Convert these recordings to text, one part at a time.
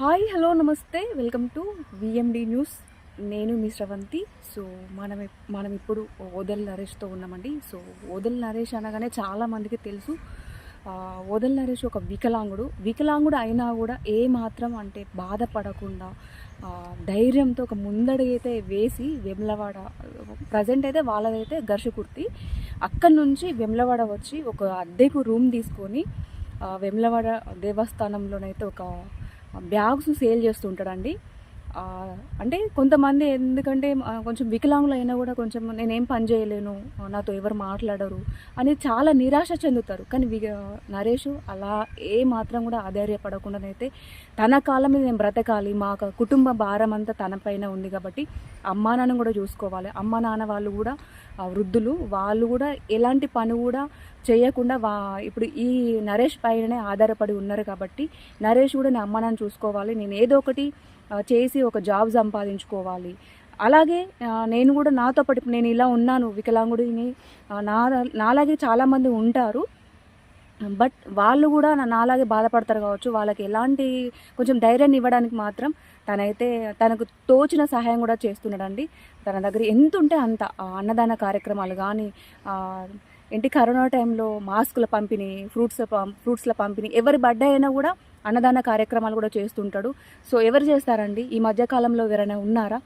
Hi hello నమస్తే. Welcome to VMD news. నేను మీ శ్రవంతి సో మనం మనం ఇప్పుడు ఓదల్ నరేష్తో ఉన్నామండి. సో ఓదల్ నరేష్ అనగానే చాలామందికి తెలుసు. ఓదల్ నరేష్ ఒక వికలాంగుడు. వికలాంగుడు అయినా కూడా ఏ మాత్రం అంటే బాధపడకుండా ధైర్యంతో ఒక ముందడైతే వేసి వెమ్లవాడ ప్రజెంట్ అయితే వాళ్ళదైతే ఘర్షకుర్తి. అక్కడి నుంచి వెమ్లవాడ వచ్చి ఒక అద్దెకు రూమ్ తీసుకొని వెమ్లవాడ దేవస్థానంలోనైతే ఒక బ్యాగ్స్ సేల్ చేస్తూ ఉంటాడండి అంటే కొంతమంది ఎందుకంటే కొంచెం వికలాంగులు అయినా కూడా కొంచెం నేనేం పని చేయలేను నాతో ఎవరు మాట్లాడరు అని చాలా నిరాశ చెందుతారు. కానీ వి నరేష్ అలా ఏ మాత్రం కూడా ఆధార్యపడకుండానైతే తన కాలం మీద నేను బ్రతకాలి మా కుటుంబ భారం అంతా తనపైన ఉంది కాబట్టి అమ్మా నాన్న కూడా చూసుకోవాలి. అమ్మా నాన్న వాళ్ళు కూడా వృద్ధులు వాళ్ళు కూడా ఎలాంటి పని కూడా చేయకుండా వా ఇప్పుడు ఈ నరేష్ పైననే ఆధారపడి ఉన్నారు కాబట్టి నరేష్ కూడా నా అమ్మ నాన్న చూసుకోవాలి. నేను ఏదో ఒకటి చేసి ఒక జాబ్ సంపాదించుకోవాలి. అలాగే నేను కూడా నాతో పాటు నేను ఇలా ఉన్నాను వికలాంగుడిని నా నాలాగే చాలామంది ఉంటారు. బట్ వాళ్ళు కూడా నాలాగే బాధపడతారు కావచ్చు. వాళ్ళకి ఎలాంటి కొంచెం ధైర్యాన్ని ఇవ్వడానికి మాత్రం తనైతే తనకు తోచిన సహాయం కూడా చేస్తున్నాడండి. తన దగ్గర ఎంత ఉంటే అంత అన్నదాన కార్యక్రమాలు కానీ ఏంటి కరోనా టైంలో మాస్కుల పంపిణీ ఫ్రూట్స్ పం- ఫ్రూట్స్ల పంపిణీ ఎవరి బర్త్డే అయినా కూడా అన్నదాన కార్యక్రమాలు కూడా చేస్తుంటాడు. సో ఎవరు చేస్తారండి? ఈ మధ్యకాలంలో ఎవరైనా ఉన్నారా?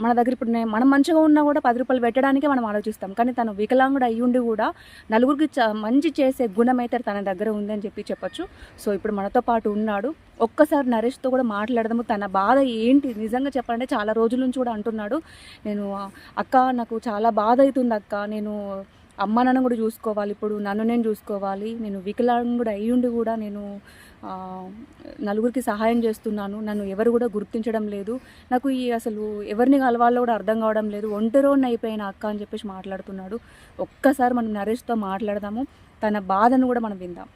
మన దగ్గర ఇప్పుడు మనం మంచిగా ఉన్నా కూడా పది రూపాయలు పెట్టడానికే మనం ఆలోచిస్తాం. కానీ తను వికలాంగుడు అయ్యుండి కూడా నలుగురికి చ- మంచి చేసే గుణం అయితే తన దగ్గర ఉందని చెప్పి చెప్పొచ్చు. సో ఇప్పుడు మనతో పాటు ఉన్నాడు. ఒక్కసారి నరేష్తో కూడా మాట్లాడదాము. తన బాధ ఏంటి? నిజంగా చెప్పాలంటే చాలా రోజుల నుంచి కూడా అంటున్నాడు. నేను అక్క నాకు చాలా బాధ అవుతుంది అక్క. నేను అమ్మ నన్ను కూడా చూసుకోవాలి. ఇప్పుడు నన్ను నేను చూసుకోవాలి. నేను వికలాంగుడు అయ్యుండి కూడా నేను నలుగురికి సహాయం చేస్తున్నాను. నన్ను ఎవరు కూడా గుర్తించడం లేదు. నాకు ఈ అసలు ఎవరిని కలవాలో కూడా అర్థం కావడం లేదు. ఒంటరోని అయిపోయిన అక్క అని చెప్పేసి మాట్లాడుతున్నాడు. ఒక్కసారి మనం నరేష్తో మాట్లాడదాము. తన బాధను కూడా మనం విందాం.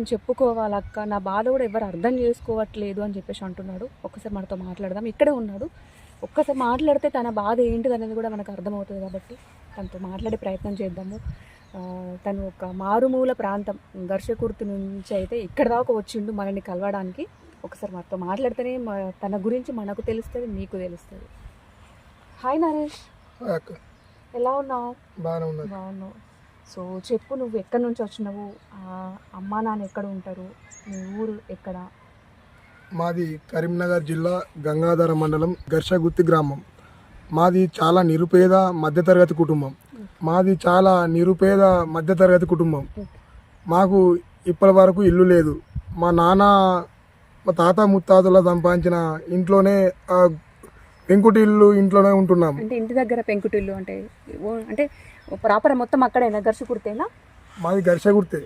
నేను చెప్పుకోవాలక్క నా బాధ కూడా ఎవరు అర్థం చేసుకోవట్లేదు అని చెప్పేసి అంటున్నాడు. ఒక్కసారి మనతో మాట్లాడదాం. ఇక్కడే ఉన్నాడు. ఒక్కసారి మాట్లాడితే తన బాధ ఏంటిది అనేది కూడా మనకు అర్థమవుతుంది కాబట్టి తనతో మాట్లాడే ప్రయత్నం చేద్దాము. తను ఒక మారుమూల ప్రాంతం ఘర్షకుర్తి నుంచి అయితే ఇక్కడ దాకా వచ్చిండు మనల్ని కలవడానికి. ఒకసారి మనతో మాట్లాడితేనే తన గురించి మనకు తెలుస్తుంది మీకు తెలుస్తుంది. హాయ్ నరేష్ ఎలా ఉన్నావు? బాగున్నావు. సో చెప్పు నువ్వు ఎక్కడి నుంచి వచ్చినావు? అమ్మా నాన్న ఎక్కడ ఉంటారు? నీ ఊరు ఎక్కడ? మాది కరీంనగర్ జిల్లా గంగాధర మండలం గర్షగుత్తి గ్రామం. మాది చాలా నిరుపేద మధ్యతరగతి కుటుంబం. మాది చాలా నిరుపేద మధ్యతరగతి కుటుంబం. మాకు ఇప్పటి వరకు ఇల్లు లేదు. మా నాన్న మా తాత ముత్తాతల సంపాదించిన ఇంట్లోనే ఆ పెంకుటి ఇల్లు ఇంట్లోనే ఉంటున్నాం. అంటే ఇంటి దగ్గర పెంకుటిల్లు అంటే అంటే ప్రాపర్ మొత్తం అక్కడేనా గర్షకుర్తేనా మాది గర్షగుర్తే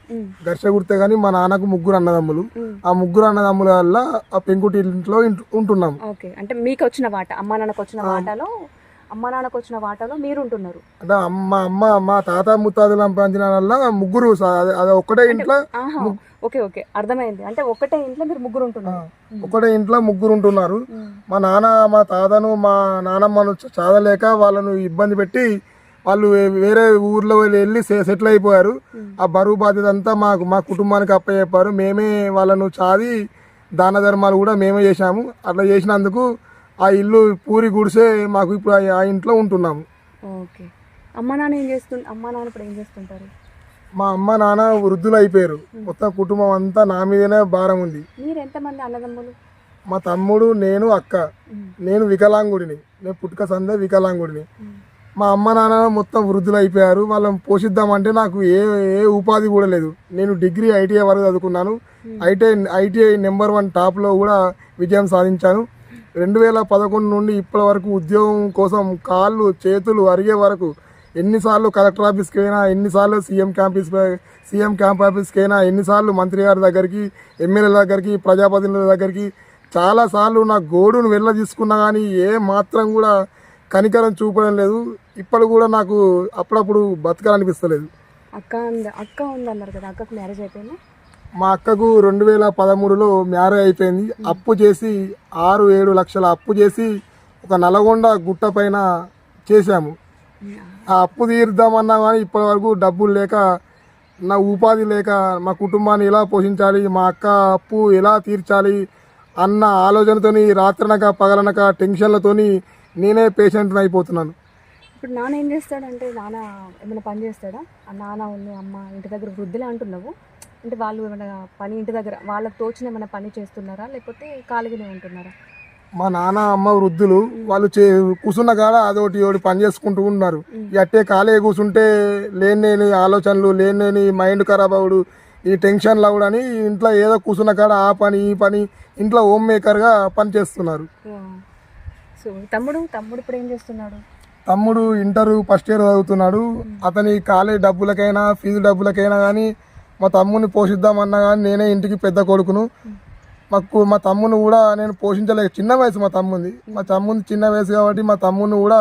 గర్షగుర్తే కానీ మా నాన్నకు ముగ్గురు అన్నదమ్ములు. ఆ ముగ్గురు అన్నదమ్ముల వల్ల ఆ పెంకుటి ఇంట్లో ఇంట్- ఉంటున్నాం. ఓకే. అంటే మీకు వచ్చిన వాట అమ్మా నాన్నకు వచ్చిన వాటాలో అమ్మా నాన్నకు వచ్చిన వాటాలో మీరు ఉంటున్నారు అంటే అమ్మ అమ్మ మా తాత ముత్తాతలు సంపాదించిన వల్ల ముగ్గురు అది- ఒక్కటే ఇంట్లో ఓకే ఓకే. అర్థమైంది. అంటే ఒకటే ఇంట్లో మీరు ముగ్గురు ఉంటున్నారు. ఒకటే ఇంట్లో ముగ్గురు ఉంటున్నారు. మా నాన్న మా తాతను మా నానమ్మను చదవలేక వాళ్ళను ఇబ్బంది పెట్టి వాళ్ళు వేరే ఊర్లో వెళ్ళి సెటిల్ అయిపోయారు. ఆ బరువు బాధ్యత అంతా మాకు మా కుటుంబానికి అప్పచెప్పారు. మేమే వాళ్ళను చాది దాన ధర్మాలు కూడా మేమే చేశాము. అట్లా చేసినందుకు ఆ ఇల్లు పూరి గుడిసే మాకు ఇప్పుడు ఆ- ఇంట్లో ఉంటున్నాము. ఓకే. అమ్మ నాన్న ఏం అమ్మ నాన్న ఇప్పుడు ఏం చేస్తుంటారు? మా అమ్మ నాన్న వృద్ధులు అయిపోయారు. మొత్తం కుటుంబం అంతా నా మీదనే భారం ఉంది. మీరు ఎంతమంది అన్నదమ్ములు? మా తమ్ముడు నేను అక్క. నేను వికలాంగుడిని. నేను పుట్టుక సందే వికలాంగుడిని. మా అమ్మ నాన్న మొత్తం వృద్ధులు అయిపోయారు వాళ్ళని పోషిద్దామంటే నాకు ఏ ఏ ఉపాధి కూడా లేదు. నేను డిగ్రీ ఐటీఐ వరకు చదువుకున్నాను. ఐటీఐ ఐటీఐ నెంబర్ వన్ టాప్లో కూడా విజయం సాధించాను. రెండు వేల పదకొండు నుండి ఇప్పటి వరకు ఉద్యోగం కోసం కాళ్ళు చేతులు అరిగే వరకు ఎన్నిసార్లు కలెక్టర్ ఆఫీస్కి అయినా ఎన్నిసార్లు సీఎం క్యాంపస్ సీఎం క్యాంప్ ఆఫీస్కి అయినా ఎన్నిసార్లు మంత్రి గారి దగ్గరికి ఎమ్మెల్యేల దగ్గరికి ప్రజాప్రతినిధుల దగ్గరికి చాలాసార్లు నా గోడును వెళ్ళ తీసుకున్నా కానీ ఏ మాత్రం కూడా కనికరం చూపడం లేదు. ఇప్పుడు కూడా నాకు అప్పుడప్పుడు బతకాలనిపిస్తలేదు. అక్క ఉంది అక్క ఉంది అన్నారు కదా అక్కకు మ్యారేజ్ అయిపోయిందా? మా అక్కకు రెండు వేల పదమూడులో మ్యారేజ్ అయిపోయింది. అప్పు చేసి ఆరు ఏడు లక్షల అప్పు చేసి ఒక నల్గొండ గుట్ట పైన చేశాము. ఆ అప్పు తీర్దామన్నా కానీ ఇప్పటి వరకు డబ్బులు లేక నా ఉపాధి లేక మా కుటుంబాన్ని ఎలా పోషించాలి మా అక్క అప్పు ఎలా తీర్చాలి అన్న ఆలోచనతోని రాత్రనక పగలనక టెన్షన్లతోని నేనే పేషెంట్ని అయిపోతున్నాను. ఇప్పుడు నాన్న ఏం చేస్తాడంటే నాన్న ఏమైనా పని చేస్తాడా? ఆ నాన్న ఉంది అమ్మ ఇంటి దగ్గర వృద్ధులే అంటున్నావు. అంటే వాళ్ళు ఏమైనా పని ఇంటి దగ్గర వాళ్ళకి తోచిన ఏమైనా పని చేస్తున్నారా? లేకపోతే ఖాళీగానే ఉంటున్నారా? మా నాన్న అమ్మ వృద్ధులు వాళ్ళు చే కూర్చున్న కాడ అదొకటి ఒకటి పని చేసుకుంటూ ఉన్నారు. అట్టే ఖాళీ కూర్చుంటే లేని ఆలోచనలు లేని మైండ్ ఖరాబ్ అవుడు ఈ టెన్షన్లు అవుడని ఇంట్లో ఏదో కూర్చున్న కాడ ఆ పని ఈ పని ఇంట్లో హోమ్ మేకర్గా పని చేస్తున్నారు. సో తమ్ముడు తమ్ముడు ఇప్పుడు ఏం చేస్తున్నాడు? తమ్ముడు ఇంటర్ ఫస్ట్ ఇయర్ చదువుతున్నాడు. అతని కాలేజ్ డబ్బులకైనా ఫీజు డబ్బులకైనా కానీ మా తమ్ముని పోషిద్దామన్నా కానీ నేనే ఇంటికి పెద్ద కొడుకును. మాకు మా తమ్ముని కూడా నేను పోషించలేక చిన్న వయసు మా తమ్ముంది. మా తమ్ముంది చిన్న వయసు కాబట్టి మా తమ్ముని కూడా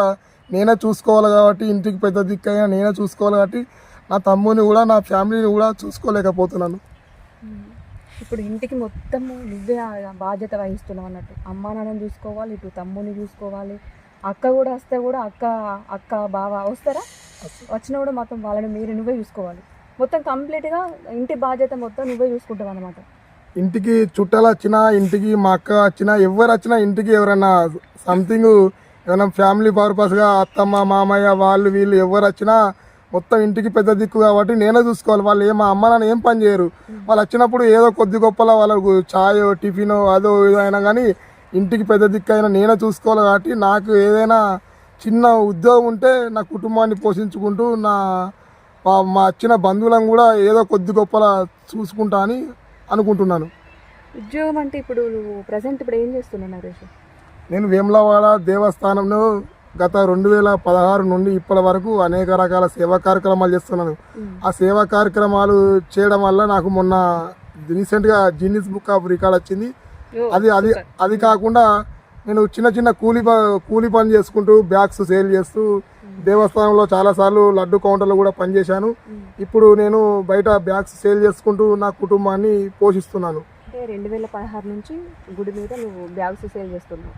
నేనే చూసుకోవాలి కాబట్టి ఇంటికి పెద్ద దిక్కైనా నేనే చూసుకోవాలి కాబట్టి నా తమ్ముని కూడా నా ఫ్యామిలీని కూడా చూసుకోలేకపోతున్నాను. ఇప్పుడు ఇంటికి మొత్తము నువ్వే బాధ్యత వహిస్తున్నావు అన్నట్టు. అమ్మా నాన్నని చూసుకోవాలి ఇటు తమ్ముని చూసుకోవాలి. అక్క కూడా వస్తే కూడా అక్క అక్క బావ వస్తారా? వచ్చినా కూడా మొత్తం వాళ్ళని మీరు నువ్వే చూసుకోవాలి. మొత్తం కంప్లీట్గా ఇంటి బాధ్యత మొత్తం నువ్వే చూసుకుంటావు అనమాట ఇంటికి చుట్టాలు వచ్చినా ఇంటికి మా అక్క వచ్చినా ఎవరు వచ్చినా ఇంటికి ఎవరైనా సంథింగ్ ఏమైనా ఫ్యామిలీ పర్పస్గా అత్తమ్మ మామయ్య వాళ్ళు వీళ్ళు ఎవరు వచ్చినా మొత్తం ఇంటికి పెద్ద దిక్కు కాబట్టి నేనే చూసుకోవాలి. వాళ్ళు ఏం మా అమ్మ నాన్న ఏం పని చేయరు. వాళ్ళు వచ్చినప్పుడు ఏదో కొద్ది గొప్పలో వాళ్ళకు చాయో టిఫిన్ అదో ఏదో అయినా కానీ ఇంటికి పెద్ద దిక్కు అయినా నేనే చూసుకోవాలి కాబట్టి నాకు ఏదైనా చిన్న ఉద్యోగం ఉంటే నా కుటుంబాన్ని పోషించుకుంటూ నా మా- వచ్చిన బంధువులను కూడా ఏదో కొద్ది గొప్పలా చూసుకుంటా అని అనుకుంటున్నాను. ఉద్యోగం అంటే ఇప్పుడు ప్రజెంట్ ఇప్పుడు ఏం చేస్తున్నావు నరేష్? నేను వేములవాడ దేవస్థానంలో గత రెండు వేల పదహారు నుండి ఇప్పటి వరకు అనేక రకాల సేవా కార్యక్రమాలు చేస్తున్నాను. ఆ సేవా కార్యక్రమాలు చేయడం వల్ల నాకు మొన్న రీసెంట్గా జిన్నిస్ బుక్ ఆఫ్ రికార్డ్ వచ్చింది. అది అది అది కాకుండా నేను చిన్న చిన్న కూలి కూలి పని చేసుకుంటూ బ్యాగ్స్ సేల్ చేస్తూ దేవస్థానంలో చాలాసార్లు లడ్డు కౌంటర్లో కూడా పనిచేశాను ఇప్పుడు నేను బయట బ్యాగ్స్ సేల్ చేసుకుంటూ నా కుటుంబాన్ని పోషిస్తున్నాను. అంటే రెండు వేల పదహారు నుంచి గుడి మీద నువ్వు బ్యాగ్స్ సేల్ చేస్తున్నావు.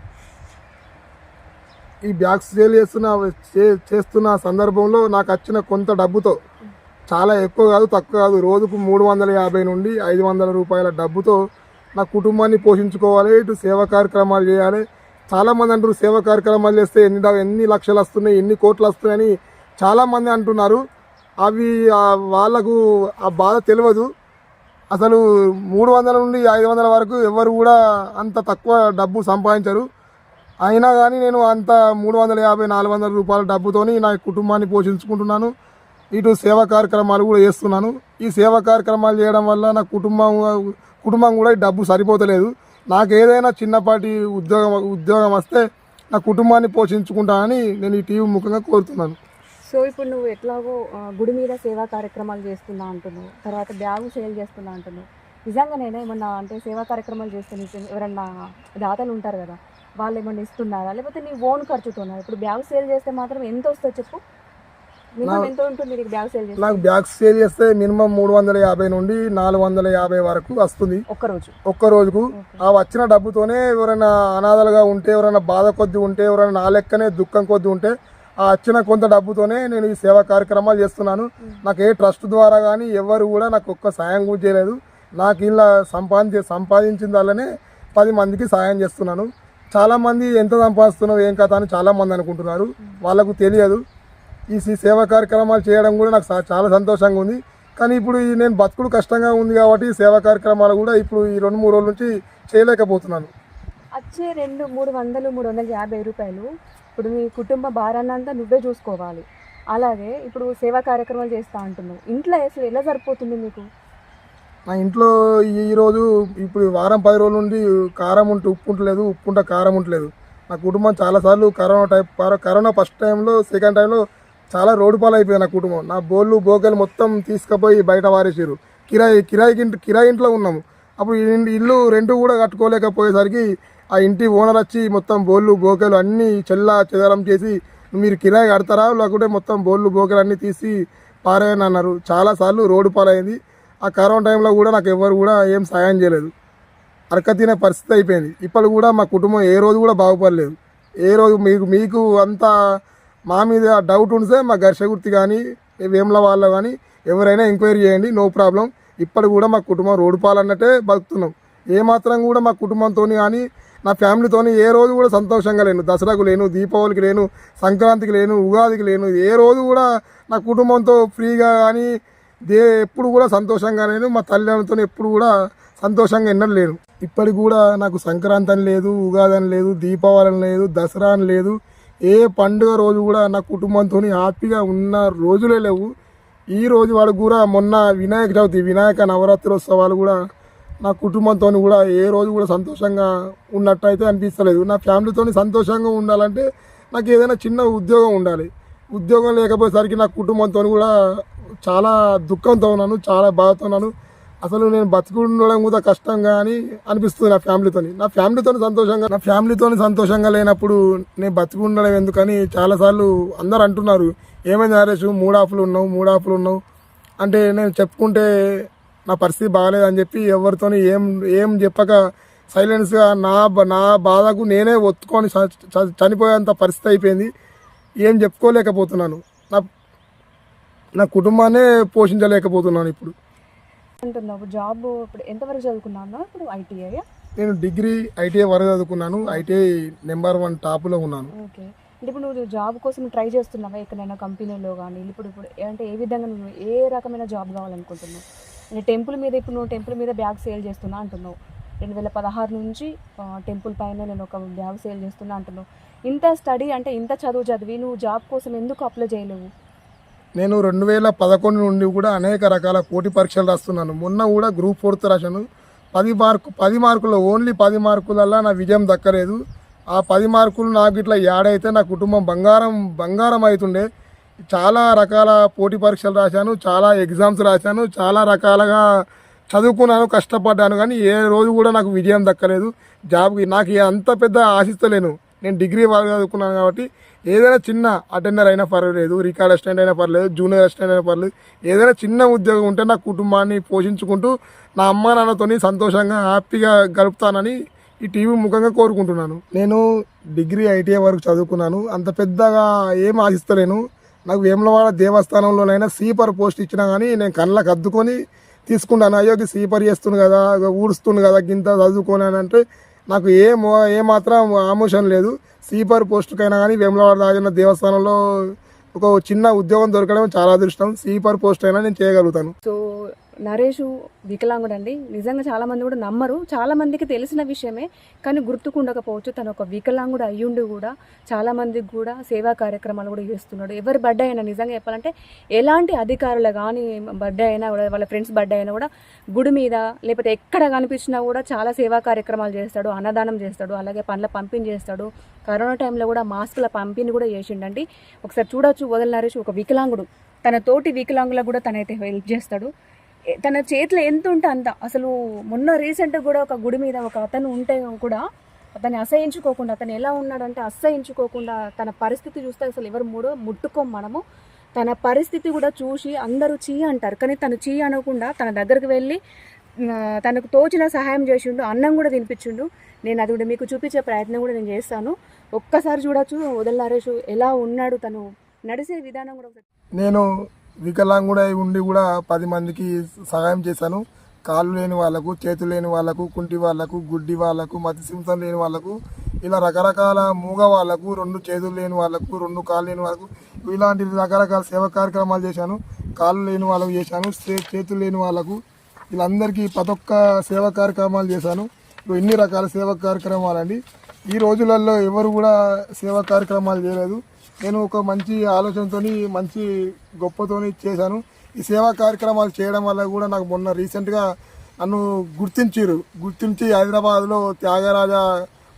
ఈ బ్యాగ్స్ సేల్ చేస్తున్న చేస్తున్న సందర్భంలో నాకు వచ్చిన కొంత డబ్బుతో చాలా ఎక్కువ కాదు తక్కువ కాదు రోజుకు మూడు వందల యాభై నుండి ఐదు వందల రూపాయల డబ్బుతో నా కుటుంబాన్ని పోషించుకోవాలి ఇటు సేవా కార్యక్రమాలు చేయాలి. చాలామంది అంటారు సేవా కార్యక్రమాలు చేస్తే ఎన్ని ఎన్ని లక్షలు వస్తున్నాయి ఎన్ని కోట్లు వస్తున్నాయని చాలామంది అంటున్నారు. అవి వాళ్ళకు ఆ బాధ తెలియదు. అసలు మూడు వందల నుండి ఐదు వందల వరకు ఎవరు కూడా అంత తక్కువ డబ్బు సంపాదించరు. అయినా కానీ నేను అంత మూడు వందల యాభై నాలుగు వందల రూపాయల డబ్బుతోని నా కుటుంబాన్ని పోషించుకుంటున్నాను. ఇటు సేవా కార్యక్రమాలు కూడా చేస్తున్నాను. ఈ సేవా కార్యక్రమాలు చేయడం వల్ల నా కుటుంబం కుటుంబం కూడా డబ్బు సరిపోతలేదు. నాకు ఏదైనా చిన్నపాటి ఉద్యోగం ఉద్యోగం వస్తే నా కుటుంబాన్ని పోషించుకుంటానని నేను ఈ టీవీ ముఖంగా కోరుతున్నాను. సో ఇప్పుడు నువ్వు ఎట్లాగో గుడి మీద సేవా కార్యక్రమాలు చేస్తున్నా అంటున్నావు. తర్వాత బ్యాగు సేల్ చేస్తున్నా అంటున్నావు. నిజంగా నేను ఏమన్నా అంటే సేవా కార్యక్రమాలు చేస్తే నీకు ఎవరన్నా దాతలు ఉంటారు కదా వాళ్ళు ఏమన్నా ఇస్తున్నారా? లేకపోతే నీ ఓన్ ఖర్చుతున్నా ఇప్పుడు బ్యాగ్ సేల్ చేస్తే మాత్రం ఎంత వస్తుందో చెప్పు? నీకు బ్యాగ్ సేల్ చేస్తే? మినిమం మూడు వందల యాభై నుండి నాలుగు వందల యాభై వరకు వస్తుంది. ఒక్క రోజుకు ఆ వచ్చిన డబ్బుతోనే ఎవరైనా అనాథలుగా ఉంటే ఎవరైనా బాధ కొద్ది ఉంటే ఎవరైనా నా లెక్కనే దుఃఖం కొద్ది ఉంటే ఆ వచ్చిన కొంత డబ్బుతోనే నేను ఈ సేవా కార్యక్రమాలు చేస్తున్నాను. నాకు ఏ ట్రస్ట్ ద్వారా కానీ ఎవరు కూడా నాకు ఒక్క సాయం కూడా చేయలేదు. నాకు ఇలా సంపాదించి సంపాదించిన దానిలోనే పది మందికి సాయం చేస్తున్నాను. చాలామంది ఎంత సంపాదిస్తున్నావు ఏం కథ అని చాలామంది అనుకుంటున్నారు. వాళ్ళకు తెలియదు. ఈ సేవా కార్యక్రమాలు చేయడం కూడా నాకు చాలా సంతోషంగా ఉంది. కానీ ఇప్పుడు ఈ నేను బతుకుడు కష్టంగా ఉంది కాబట్టి ఈ సేవా కార్యక్రమాలు కూడా ఇప్పుడు ఈ రెండు మూడు రోజుల నుంచి చేయలేకపోతున్నాను. వచ్చే రెండు మూడు వందలు మూడు వందల యాభై రూపాయలు ఇప్పుడు మీ కుటుంబ భారాన్ని అంతా నువ్వే చూసుకోవాలి. అలాగే ఇప్పుడు సేవా కార్యక్రమాలు చేస్తా అంటున్నావు. ఇంట్లో అసలు ఎలా సరిపోతుంది మీకు? నా ఇంట్లో ఈ రోజు ఇప్పుడు వారం పది రోజుల నుండి కారం ఉంటే ఉప్పు ఉంటలేదు ఉప్పు ఉంటే కారం ఉంటలేదు. నా కుటుంబం చాలాసార్లు కరోనా టైప్ కరో- కరోనా ఫస్ట్ టైంలో సెకండ్ టైంలో చాలా రోడ్డు పాలైపోయింది నా కుటుంబం. నా బోళ్ళు బోకలు మొత్తం తీసుకుపోయి బయట వారేసారు కిరాయి కిరాయికి ఇంటి కిరాయి ఇంట్లో ఉన్నాము. అప్పుడు ఇల్లు- రెంట్ కూడా కట్టుకోలేకపోయేసరికి ఆ ఇంటి ఓనర్ వచ్చి మొత్తం బోళ్ళు బోకలు అన్నీ చెల్లా చెదరం చేసి మీరు కిరాయి కడతారా? లేకుంటే మొత్తం బోళ్ళు బోకలు అన్నీ తీసి పారేయని అన్నారు. చాలాసార్లు రోడ్డు పాలైంది. ఆ కరోనా టైంలో కూడా నాకు ఎవరు కూడా ఏం సాయం చేయలేదు. అరక తినే పరిస్థితి అయిపోయింది. ఇప్పుడు కూడా మా కుటుంబం ఏ రోజు కూడా బాగుపడలేదు. ఏ రోజు మీకు మీకు అంతా మా మీద డౌట్ ఉంటే మా ఘర్షగుర్తి కానీ వేముల వాళ్ళు కానీ ఎవరైనా ఎంక్వైరీ చేయండి నో ప్రాబ్లం ఇప్పటి కూడా మా కుటుంబం రోడ్డు పాలన్నట్టే బతుకుతున్నాం. ఏ మాత్రం కూడా మా కుటుంబంతో కానీ నా ఫ్యామిలీతో ఏ రోజు కూడా సంతోషంగా లేను. దసరాకు లేను దీపావళికి లేను సంక్రాంతికి లేను ఉగాదికి లేను ఏ రోజు కూడా నా కుటుంబంతో ఫ్రీగా కానీ దే ఎప్పుడు కూడా సంతోషంగా లేను. మా తల్లిదండ్రులతో ఎప్పుడు కూడా సంతోషంగా ఎన్నడూ లేను. ఇప్పటికి కూడా నాకు సంక్రాంతి అని లేదు ఉగాది అని లేదు దీపావళి అని లేదు దసరా అని లేదు. ఏ పండుగ రోజు కూడా నా కుటుంబంతో హ్యాపీగా ఉన్న రోజులే లేవు. ఈ రోజు వాడు కూడా మొన్న వినాయక చవితి వినాయక నవరాత్రి ఉత్సవాలు కూడా నా కుటుంబంతో కూడా ఏ రోజు కూడా సంతోషంగా ఉన్నట్టయితే అనిపిస్తలేదు. నా ఫ్యామిలీతో సంతోషంగా ఉండాలంటే నాకు ఏదైనా చిన్న ఉద్యోగం ఉండాలి. ఉద్యోగం లేకపోయేసరికి నా కుటుంబంతో కూడా చాలా దుఃఖంతో ఉన్నాను చాలా బాధతో ఉన్నాను. అసలు నేను బతుకుండడం కూడా కష్టంగా అని అనిపిస్తుంది నా ఫ్యామిలీతో నా ఫ్యామిలీతో సంతోషంగా నా ఫ్యామిలీతో సంతోషంగా లేనప్పుడు నేను బతుకుండడం ఎందుకని చాలాసార్లు అందరు అంటున్నారు. ఏమైంది నరేష్ మూడు ఆఫ్లు ఉన్నావు మూడు ఆఫ్లు ఉన్నావు? అంటే నేను చెప్పుకుంటే నా పరిస్థితి బాగాలేదని చెప్పి ఎవరితో ఏం ఏం చెప్పక సైలెన్స్గా నా నా బాధకు నేనే ఒత్తుకొని చనిపోయేంత పరిస్థితి అయిపోయింది. ఏం చెప్పుకోలేకపోతున్నాను. నా నా కుటుంబాన్నే పోషించలేకపోతున్నాను ఇప్పుడు. అంటున్నావు జాబ్ ఇప్పుడు ఎంతవరకు చదువుకున్నావు ఇప్పుడు ఐటీఐ నేను డిగ్రీ ఐటీఐ వరకు చదువుకున్నాను. ఐటీఐ నెంబర్ వన్ టాప్లో ఉన్నాను. ఓకే. అంటే ఇప్పుడు నువ్వు జాబ్ కోసం ట్రై చేస్తున్నావా? ఎక్కడైనా కంపెనీలో కానీ ఇప్పుడు ఇప్పుడు అంటే ఏ విధంగా నువ్వు ఏ రకమైన జాబ్ కావాలనుకుంటున్నావు? అంటే టెంపుల్ మీద ఇప్పుడు నువ్వు టెంపుల్ మీద బ్యాగ్ సేల్ చేస్తున్నా అంటున్నావు. రెండు వేల పదహారు నుంచి టెంపుల్ పైన నేను ఒక బ్యాగ్ సేల్ చేస్తున్నా అంటున్నావు. ఇంత స్టడీ అంటే ఇంత చదువు చదివి నువ్వు జాబ్ కోసం ఎందుకు అప్లై చేయలేవు? నేను రెండు వేల పదకొండు నుండి కూడా అనేక రకాల పోటీ పరీక్షలు రాస్తున్నాను. మొన్న కూడా గ్రూప్ ఫోర్త్ రాశాను. పది మార్కు పది మార్కుల్లో ఓన్లీ పది మార్కులల్లా నా విజయం దక్కలేదు. ఆ పది మార్కులు నాకు ఇట్లా యాడైతే నా కుటుంబం బంగారం బంగారం అవుతుండే చాలా రకాల పోటీ పరీక్షలు రాశాను. చాలా ఎగ్జామ్స్ రాశాను. చాలా రకాలుగా చదువుకున్నాను కష్టపడ్డాను. కానీ ఏ రోజు కూడా నాకు విజయం దక్కలేదు. జాబ్కి నాకు అంత పెద్ద ఆశిస్తలేను. నేను డిగ్రీ వరకు చదువుకున్నాను కాబట్టి ఏదైనా చిన్న అటెండర్ అయినా పర్వాలేదు రికార్డ్ అసిస్టెంట్ అయినా పర్లేదు జూనియర్ అసిస్టెంట్ అయినా పర్లేదు ఏదైనా చిన్న ఉద్యోగం ఉంటే నా కుటుంబాన్ని పోషించుకుంటూ నా అమ్మ నాన్నతోని సంతోషంగా హ్యాపీగా గడుపుతానని ఈ టీవీ ముఖంగా కోరుకుంటున్నాను. నేను డిగ్రీ ఐటీఐ వరకు చదువుకున్నాను. అంత పెద్దగా ఏం ఆశిస్తలేను. నాకు వేములవాడ దేవస్థానంలోనైనా సీపర్ పోస్ట్ ఇచ్చినా కానీ నేను కళ్ళకు అద్దుకొని తీసుకుంటాను. అయ్యోకి సీపర్ చేస్తుంది కదా ఊడుస్తుంది కదా గింత చదువుకోని అని అంటే నాకు ఏ ఏమాత్రం ఏ మాత్రం ఆమోషం లేదు. సీపర్ పోస్టుకైనా కానీ వేములవాడ రాజన్న దేవస్థానంలో ఒక చిన్న ఉద్యోగం దొరకడం చాలా అదృష్టం. సీపర్ పోస్ట్ అయినా నేను చేయగలుగుతాను. సో నరేష్ వికలాంగుడు అండి నిజంగా చాలామంది కూడా నమ్మరు. చాలామందికి తెలిసిన విషయమే కానీ గుర్తుకుండకపోవచ్చు. తను ఒక వికలాంగుడు అయ్యుండి కూడా చాలామందికి కూడా సేవా కార్యక్రమాలు కూడా చేస్తున్నాడు. ఎవరి బర్త్డే అయినా నిజంగా చెప్పాలంటే ఎలాంటి అధికారులు కానీ బర్త్డే అయినా కూడా వాళ్ళ ఫ్రెండ్స్ బర్త్డే అయినా కూడా గుడి మీద లేకపోతే ఎక్కడ కనిపించినా కూడా చాలా సేవా కార్యక్రమాలు చేస్తాడు. అన్నదానం చేస్తాడు. అలాగే పండ్ల పంపిణీ చేస్తాడు. కరోనా టైంలో కూడా మాస్కుల పంపిణీ కూడా చేసిండండి. ఒకసారి చూడొచ్చు వదల నరేష్ ఒక వికలాంగుడు. తన తోటి వికలాంగులకు కూడా తనైతే హెల్ప్ చేస్తాడు. తన చేతిలో ఎంత ఉంటే అంత. అసలు మొన్న రీసెంట్గా కూడా ఒక గుడి మీద ఒక అతను ఉంటే కూడా అతన్ని అసహించుకోకుండా అతను ఎలా ఉన్నాడంటే అసహించుకోకుండా తన పరిస్థితి చూస్తే అసలు ఎవరు మూడో ముట్టుకోం మనము. తన పరిస్థితి కూడా చూసి అందరూ చీ అంటారు. కానీ తను చీ అనకుండా తన దగ్గరికి వెళ్ళి తనకు తోచిన సహాయం చేసిండు అన్నం కూడా తినిపించిండు. నేను అది కూడా మీకు చూపించే ప్రయత్నం కూడా నేను చేస్తాను. ఒక్కసారి చూడొచ్చు. వదల నరేష్ ఎలా ఉన్నాడు తను. నడిసే విధానం కూడా నేను వికలాంగుడై ఉండి కూడా పది మందికి సహాయం చేశాను. కాళ్ళు లేని వాళ్ళకు చేతులు లేని వాళ్ళకు కుంటి వాళ్ళకు గుడ్డి వాళ్ళకు మతి సింసం లేని వాళ్ళకు ఇలా రకరకాల మూగ వాళ్ళకు రెండు చేతులు లేని వాళ్ళకు రెండు కాళ్ళు లేని వాళ్ళకు ఇలాంటి రకరకాల సేవా కార్యక్రమాలు చేశాను. కాళ్ళు లేని వాళ్ళకు చేశాను చే- చేతులు లేని వాళ్ళకు వీళ్ళందరికీ ప్రతి ఒక్క సేవా కార్యక్రమాలు చేశాను. ఇప్పుడు ఎన్ని రకాల సేవా కార్యక్రమాలండి? ఈ రోజులలో ఎవరు కూడా సేవా కార్యక్రమాలు చేయలేదు. నేను ఒక మంచి ఆలోచనతో మంచి గొప్పతోని చేశాను. ఈ సేవా కార్యక్రమాలు చేయడం వల్ల కూడా నాకు మొన్న రీసెంట్గా నన్ను గుర్తించారు గుర్తించి హైదరాబాద్లో త్యాగరాజ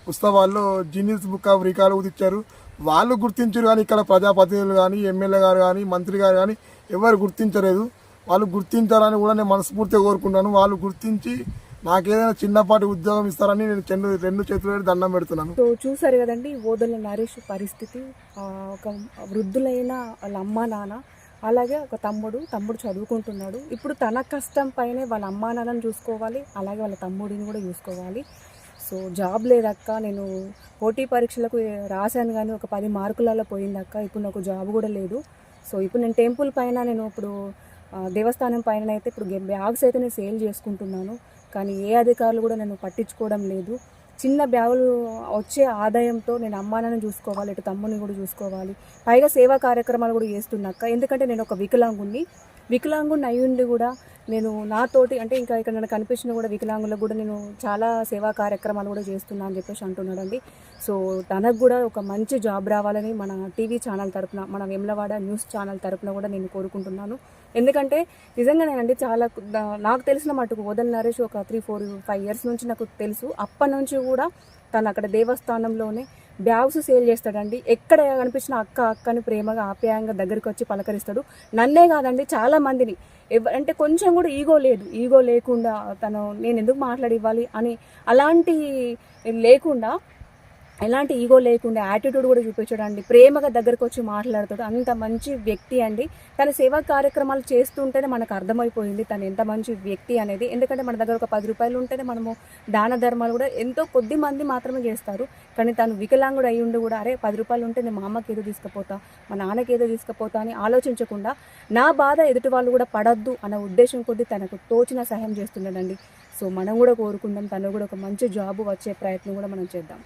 ఉత్సవాల్లో జీనియస్ బుక్ ఆఫ్ రికార్డు ఇచ్చారు. వాళ్ళు గుర్తించారు కానీ ఇక్కడ ప్రజాప్రతినిధులు కానీ ఎమ్మెల్యే గారు కానీ మంత్రి గారు కానీ ఎవరు గుర్తించలేదు. వాళ్ళు గుర్తించాలని కూడా నేను మనస్ఫూర్తిగా కోరుకుంటాను. వాళ్ళు గుర్తించి నాకేదైనా చిన్నపాటి ఉద్యోగం ఇస్తారని నేను రెండు రెండు చేతులు పెట్టి దండం పెడుతున్నాను. సో చూసారు కదండి ఓదల నరేష్ పరిస్థితి. ఒక వృద్ధులైన వాళ్ళ అమ్మ నాన్న అలాగే ఒక తమ్ముడు తమ్ముడు చదువుకుంటున్నాడు. ఇప్పుడు తన కష్టం పైనే వాళ్ళ అమ్మా నాన్నని చూసుకోవాలి అలాగే వాళ్ళ తమ్ముడిని కూడా చూసుకోవాలి. సో జాబ్ లేదక్క నేను పోటీ పరీక్షలకు రాశాను కానీ ఒక పది మార్కులలో పోయిందక్క ఇప్పుడు నాకు జాబ్ కూడా లేదు. సో ఇప్పుడు నేను టెంపుల్ పైన నేను ఇప్పుడు దేవస్థానం పైన అయితే ఇప్పుడు బ్యాగ్స్ అయితే నేను సేల్ చేసుకుంటున్నాను. కానీ ఏ అధికారులు కూడా నన్ను పట్టించుకోవడం లేదు. చిన్న బ్యాగులు వచ్చే ఆదాయంతో నేను అమ్మానాన్ని చూసుకోవాలి ఇటు తమ్ముని కూడా చూసుకోవాలి. పైగా సేవా కార్యక్రమాలు కూడా చేస్తున్నాక ఎందుకంటే నేను ఒక వికలాంగుణ్ణి. వికలాంగుని అయ్యుండి కూడా నేను నాతోటి అంటే ఇంకా ఇక్కడ నాకు కనిపించిన కూడా వికలాంగులకు కూడా నేను చాలా సేవా కార్యక్రమాలు కూడా చేస్తున్నా అని చెప్పేసి అంటున్నాడండి. సో తనకు కూడా ఒక మంచి జాబ్ రావాలని మన టీవీ ఛానల్ తరపున మన వెమ్లవాడ న్యూస్ ఛానల్ తరపున కూడా నేను కోరుకుంటున్నాను. ఎందుకంటే నిజంగానేనండి చాలా నాకు తెలిసిన మటుకు వదల్ నరేష్ ఒక త్రీ ఫోర్ ఫైవ్ ఇయర్స్ నుంచి నాకు తెలుసు. అప్పటి నుంచి కూడా తను అక్కడ దేవస్థానంలోనే బ్యాగ్స్ సేల్ చేస్తాడండి. ఎక్కడ కనిపించిన అక్క అక్కని ప్రేమగా ఆప్యాయంగా దగ్గరికి వచ్చి పలకరిస్తాడు. నన్నే కాదండి చాలా మందిని. అంటే కొంచెం కూడా ఈగో లేదు. ఈగో లేకుండా తను నేను ఎందుకు మాట్లాడి ఇవ్వాలి అని అలాంటి లేకుండా ఎలాంటి ఈగో లేకుండా యాటిట్యూడ్ కూడా చూపించడండి ప్రేమగా దగ్గరకు వచ్చి మాట్లాడతాడు. అంత మంచి వ్యక్తి అండి. తన సేవా కార్యక్రమాలు చేస్తుంటేనే మనకు అర్థమైపోయింది తను ఎంత మంచి వ్యక్తి అనేది. ఎందుకంటే మన దగ్గర ఒక పది రూపాయలు ఉంటేనే మనము దాన ధర్మాలు కూడా ఎంతో కొద్ది మంది మాత్రమే చేస్తారు. కానీ తను వికలాంగుడు అయ్యి ఉండి కూడా అరే పది రూపాయలు ఉంటే నేను మా అమ్మకి ఏదో తీసుకుపోతా మా నాన్నకి ఏదో తీసుకుపోతా అని ఆలోచించకుండా నా బాధ ఎదుటి వాళ్ళు కూడా పడద్దు అన్న ఉద్దేశం కొద్దీ తనకు తోచిన సహాయం చేస్తున్నాడండి సో మనం కూడా కోరుకుందాం. తను కూడా ఒక మంచి జాబ్ వచ్చే ప్రయత్నం కూడా మనం చేద్దాం.